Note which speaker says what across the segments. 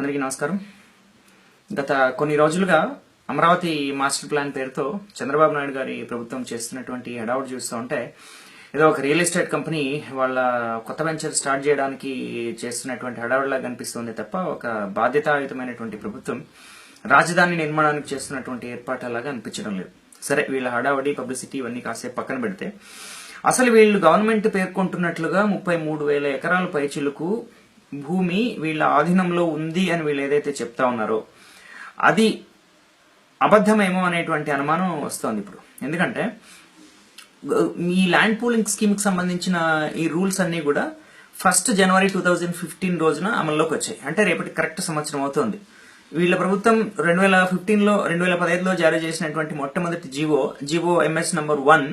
Speaker 1: అందరికీ నమస్కారం. గత కొన్ని రోజులుగా అమరావతి మాస్టర్ ప్లాన్ పేరుతో చంద్రబాబు నాయుడు గారి ప్రభుత్వం చేస్తున్నటువంటి హెడౌట్ చూస్తూ ఉంటే ఏదో ఒక రియల్ ఎస్టేట్ కంపెనీ వాళ్ళ కొత్త వెంచర్ స్టార్ట్ చేయడానికి చేస్తున్నటువంటి హడావుడిలా కనిపిస్తుంది తప్ప ఒక బాధ్యతాయుతమైనటువంటి ప్రభుత్వం రాజధాని నిర్మాణానికి చేస్తున్నటువంటి ఏర్పాట్లలాగా అనిపించడం లేదు. సరే వీళ్ళ హడావడి పబ్లిసిటీ ఇవన్నీ కాసేపు పక్కన పెడితే అసలు వీళ్ళు గవర్నమెంట్ పేర్కొంటున్నట్లుగా ముప్పై మూడు వేల ఎకరాల పైచిలకు భూమి వీళ్ళ ఆధీనంలో ఉంది అని వీళ్ళు ఏదైతే చెప్తా ఉన్నారో అది అబద్ధమేమో అనేటువంటి అనుమానం వస్తోంది ఇప్పుడు. ఎందుకంటే ఈ ల్యాండ్ పూలింగ్ స్కీమ్కి సంబంధించిన ఈ రూల్స్ అన్నీ కూడా ఫస్ట్ జనవరి టూ థౌజండ్ ఫిఫ్టీన్ రోజున అమల్లోకి వచ్చాయి. అంటే రేపటి కరెక్ట్ సంవత్సరం అవుతోంది. వీళ్ళ ప్రభుత్వం రెండు వేల ఫిఫ్టీన్లో రెండు వేల పదహైదులో జారీ చేసినటువంటి మొట్టమొదటి GO GO MS number one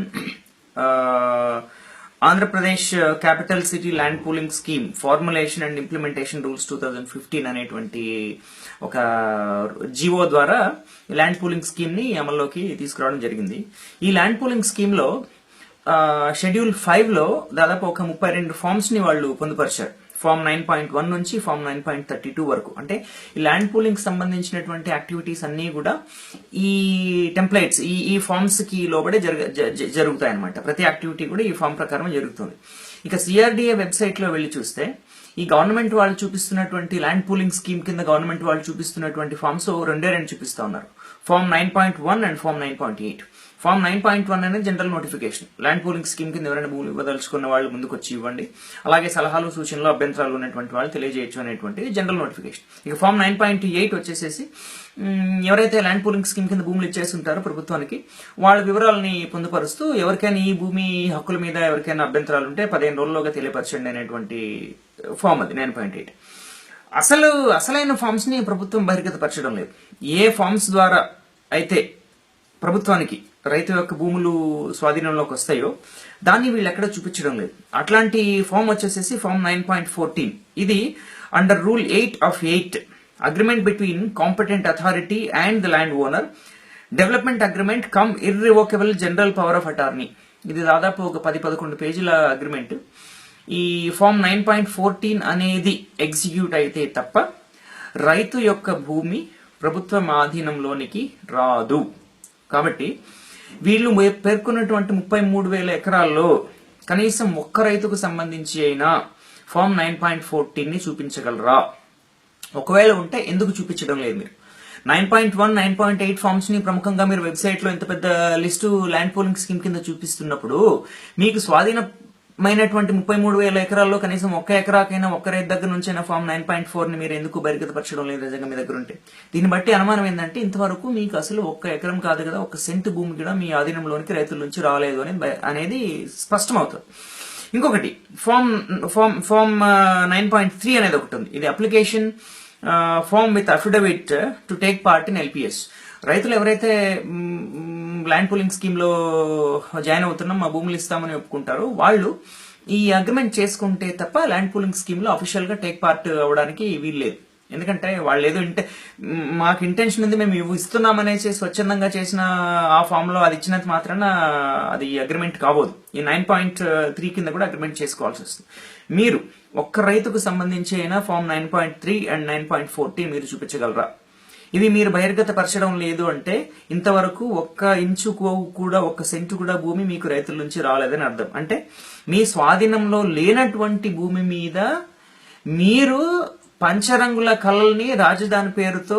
Speaker 1: Andhra Pradesh capital city land pooling scheme formulation and implementation rules two thousand fifteen అనేటువంటి ఒక జీవో ద్వారా ల్యాండ్ పూలింగ్ స్కీమ్ని అమల్లోకి తీసుకురావడం జరిగింది. ఈ ల్యాండ్ పూలింగ్ స్కీమ్లో షెడ్యూల్ ఫైవ్లో దాదాపు ఒక ముప్పై రెండు ఫార్మ్స్ని వాళ్ళు పొందుపరిచారు. ఫామ్ నైన్ పాయింట్ వన్ నుంచి form nine point thirty two వరకు. అంటే ఈ ల్యాండ్ పూలింగ్ సంబంధించినటువంటి యాక్టివిటీస్ అన్ని కూడా ఈ టెంప్లెట్స్ ఈ ఈ ఫామ్స్కి లోబడే జరుగుతాయి అనమాట ప్రతి యాక్టివిటీ కూడా ఈ ఫామ్ ప్రకారం జరుగుతుంది. ఇక సిఆర్డిఏ వెబ్సైట్లో వెళ్ళి చూస్తే ఈ గవర్నమెంట్ వాళ్ళు చూపిస్తున్నటువంటి ల్యాండ్ పూలింగ్ స్కీమ్ కింద గవర్నమెంట్ వాళ్ళు చూపిస్తున్నటువంటి ఫార్మ్స్ రెండే రెండు చూపిస్తా ఉన్నారు. Form nine point one and form nine point eight. Form nine point one అనేది general notification. Land pooling scheme కింద ఎవరైనా భూములు ఇవ్వదలుచుకున్న వాళ్ళు ముందుకు వచ్చి ఇవ్వండి. అలాగే సలహాలు సూచనలు అభ్యంతరాలు ఉన్నటువంటి వాళ్ళు తెలియజేయచ్చు అనేటువంటి జనరల్ నోటిఫికేషన్. ఇక ఫామ్ నైన్ పాయింట్ ఎయిట్ వచ్చేసేసి ఎవరైతే ల్యాండ్ పూలింగ్ స్కీమ్ కింద భూములు ఇచ్చేసి ఉంటారో ప్రభుత్వానికి వాళ్ళ వివరాలని పొందుపరుస్తూ ఎవరికైనా ఈ భూమి హక్కుల మీద ఎవరికైనా అభ్యంతరాలు ఉంటే పదిహేను రోజుల్లోగా తెలియపరచండి అనేటువంటి ఫామ్ అది నైన్ పాయింట్ ఎయిట్. అసలు అసలైన ఫామ్స్ని ప్రభుత్వం బహిర్గతపరచడం లేదు. ఏ ఫామ్స్ ద్వారా అయితే ప్రభుత్వానికి రైతు యొక్క భూములు స్వాధీనంలోకి వస్తాయో దాన్ని వీళ్ళు ఎక్కడ చూపించడం లేదు. అట్లాంటి ఫామ్ వచ్చేసేసి ఫామ్ నైన్ పాయింట్ ఫోర్టీన్. ఇది under rule eight of eight agreement between competent authority and the land owner development agreement cum irrevocable general power of attorney ఇది దాదాపు ఒక పది పదకొండు పేజీల అగ్రిమెంట్ ఈ ఫామ్ నైన్ పాయింట్ ఫోర్టీన్ అనేది ఎగ్జిక్యూట్ అయితే తప్ప రైతు యొక్క భూమి ప్రభుత్వం ఆధీనంలోనికి రాదు. కాబట్టి వీళ్ళు పేర్కొన్నటువంటి ముప్పై మూడు వేల ఎకరాల్లో కనీసం ఒక్క రైతుకు సంబంధించి అయినా ఫామ్ నైన్ పాయింట్ ఫోర్టీన్ని చూపించగలరా? ఒకవేళ ఉంటే ఎందుకు చూపించడం లేదు మీరు? Nine point one nine point eight ఫామ్స్ని ప్రముఖంగా మీరు వెబ్సైట్లో ఇంత పెద్ద లిస్టు ల్యాండ్ పోలింగ్ స్కీమ్ కింద చూపిస్తున్నప్పుడు మీకు మైనటువంటి ముప్పై మూడు వేల ఎకరాల్లో కనీసం ఒక్క ఎకరాకైనా ఒక్క రైతు దగ్గర నుంచి అయినా ఫామ్ నైన్ పాయింట్ ఫోర్ని మీరు ఎందుకు బహిర్గతపరచడం లేదు నిజంగా మీ దగ్గర ఉంటే? దీన్ని బట్టి అనుమానం ఏంటంటే ఇంతవరకు మీకు అసలు ఒక్క ఎకరం కాదు కదా ఒక సెంటు భూమి కూడా మీ ఆధీనంలోనికి రైతుల నుంచి రాలేదు అని అనేది స్పష్టమవుతుంది. ఇంకొకటి form form form nine point three అనేది ఒకటి ఉంది. ఇది application form with affidavit to take part in LPS రైతులు ఎవరైతే ల్యాండ్ పూలింగ్ స్కీమ్లో జాయిన్ అవుతున్నాం మా భూములు ఇస్తామని ఒప్పుకుంటారు. వాళ్ళు ఈ అగ్రిమెంట్ చేసుకుంటే తప్ప ల్యాండ్ పూలింగ్ స్కీమ్లో అఫీషియల్గా టేక్ పార్ట్ అవ్వడానికి వీల్లేదు ఎందుకంటే వాళ్ళు ఏదో ఇంటే మాకు ఇంటెన్షన్ ఉంది మేము ఇవి ఇస్తున్నామనేసి స్వచ్ఛందంగా చేసిన ఆ ఫామ్లో అది ఇచ్చినంత మాత్రాన అది అగ్రిమెంట్ కావద్దు ఈ నైన్ పాయింట్ త్రీ కింద కూడా అగ్రిమెంట్ చేసుకోవాల్సి వస్తుంది. మీరు ఒక్క రైతుకు సంబంధించి అయినా form nine point three and nine point forty మీరు చూపించగలరా? ఇవి మీరు బహిర్గతపరచడం లేదు అంటే ఇంతవరకు ఒక్క ఇంచు కూడా ఒక్క సెంటు కూడా భూమి మీకు రైతుల నుంచి రాలేదని అర్థం. అంటే మీ స్వాధీనంలో లేనటువంటి భూమి మీద మీరు పంచరంగుల కళల్ని రాజధాని పేరుతో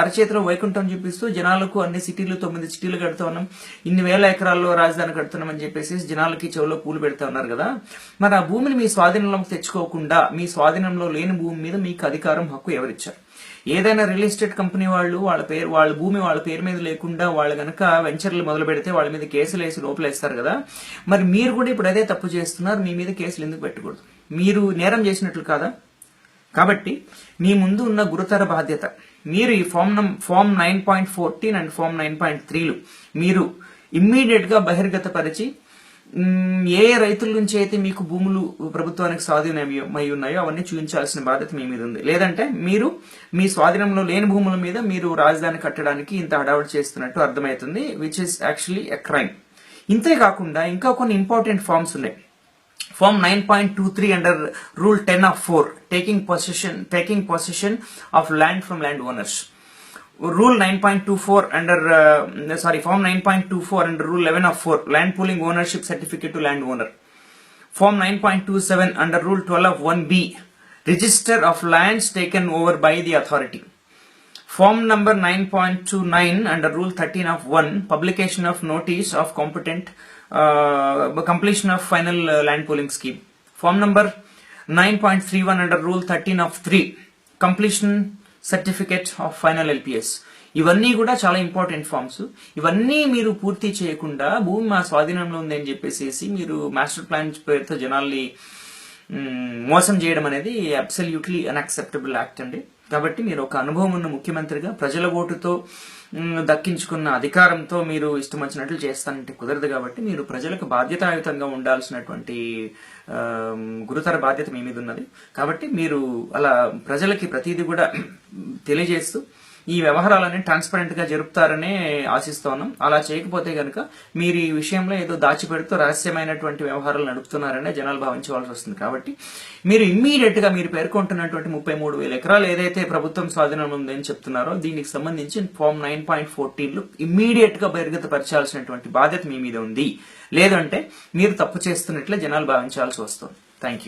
Speaker 1: అరచేతిలో వైకుంఠం చూపిస్తూ జనాలకు అన్ని సిటీలు తొమ్మిది సిటీలు కడుతూ ఉన్నాం. ఇన్ని వేల ఎకరాల్లో రాజధాని కడుతున్నామని చెప్పేసి జనాలకి చెవులో పూలు పెడతా ఉన్నారు కదా. మరి ఆ భూమిని మీ స్వాధీనంలోకి తెచ్చుకోకుండా మీ స్వాధీనంలో లేని భూమి మీద మీకు అధికారం హక్కు ఎవరిచ్చారు? ఏదైనా రియల్ ఎస్టేట్ కంపెనీ వాళ్ళు వాళ్ళ పేరు వాళ్ళ భూమి వాళ్ళ పేరు మీద లేకుండా వాళ్ళు గనక వెంచర్లు మొదలు పెడితే వాళ్ళ మీద కేసులు వేసి లోపలేస్తారు కదా. మరి మీరు కూడా ఇప్పుడు అదే తప్పు చేస్తున్నారు మీ మీద కేసులు ఎందుకు పెట్టకూడదు? మీరు నేరం చేసినట్లు కాదా? కాబట్టి మీ ముందు ఉన్న గురుతర బాధ్యత. మీరు ఈ form form nine point fourteen and form nine point త్రీలు మీరు ఇమ్మీడియట్గా బహిర్గతపరిచి ఏ రైతుల నుంచి అయితే మీకు భూములు ప్రభుత్వానికి స్వాధీనమై ఉన్నాయో అవన్నీ చూపించాల్సిన బాధ్యత మీ మీద ఉంది. లేదంటే మీరు మీ స్వాధీనంలో లేని భూముల మీద మీరు రాజధాని కట్టడానికి ఇంత హడావుడి చేస్తున్నట్టు అర్థమవుతుంది which is actually a crime ఇంతే కాకుండా ఇంకా కొన్ని ఇంపార్టెంట్ ఫామ్స్ ఉన్నాయి. Form 9.23 under Rule 10 of 4, taking possession, taking possession of land from landowners. Rule 9.24 under, uh, sorry, Form 9.24 under Rule 11 of 4, land pooling ownership certificate to landowner. Form 9.27 under Rule 12 of 1B, register of lands taken over by the authority. Form number 9.29 under Rule 13 of 1, publication of notice of competent Uh, completion of final scheme land pooling scheme. Form number 9.31 under Rule 13 of 3, completion certificate of final LPS. ఇవన్నీ కూడా చాలా important forms ఇవన్నీ మీరు పూర్తి చేయకుండా భూమి మా స్వాధీనంలో ఉందని చెప్పేసి మీరు మాస్టర్ ప్లాన్ పేరుతో జనాల్ని మోసం చేయడం అనేది అబ్సల్యూట్లీ అన్అక్సెప్టబుల్ యాక్ట్ అండి కాబట్టి మీరు ఒక అనుభవం ఉన్న ముఖ్యమంత్రిగా ప్రజల ఓటుతో దక్కించుకున్న అధికారంతో మీరు ఇష్టం వచ్చినట్లు చేస్తానంటే కుదరదు కాబట్టి మీరు ప్రజలకు బాధ్యతాయుతంగా ఉండాల్సినటువంటి గురుతర బాధ్యత మీ మీద ఉన్నది కాబట్టి మీరు అలా ప్రజలకి ప్రతిదీ కూడా తెలియజేస్తూ ఈ వ్యవహారాలన్నీ ట్రాన్స్పరెంట్గా జరుపుతారనే ఆశిస్తా ఉన్నాం అలా చేయకపోతే కనుక మీరు ఈ విషయంలో ఏదో దాచిపెడుతూ రహస్యమైనటువంటి వ్యవహారాలు నడుపుతున్నారనే జనాలు భావించవలసి వస్తుంది. కాబట్టి మీరు ఇమ్మీడియట్గా మీరు పేర్కొంటున్నటువంటి ముప్పై మూడు వేల ఎకరాలు ఏదైతే ప్రభుత్వం స్వాధీనం ఉందని చెప్తున్నారో దీనికి సంబంధించి ఫామ్ నైన్ పాయింట్ ఫోర్టీన్లో ఇమ్మీడియట్గా బహిర్గతపరచాల్సినటువంటి బాధ్యత మీ మీద ఉంది. లేదంటే మీరు తప్పు చేస్తున్నట్లే జనాలు భావించాల్సి వస్తుంది. Thank you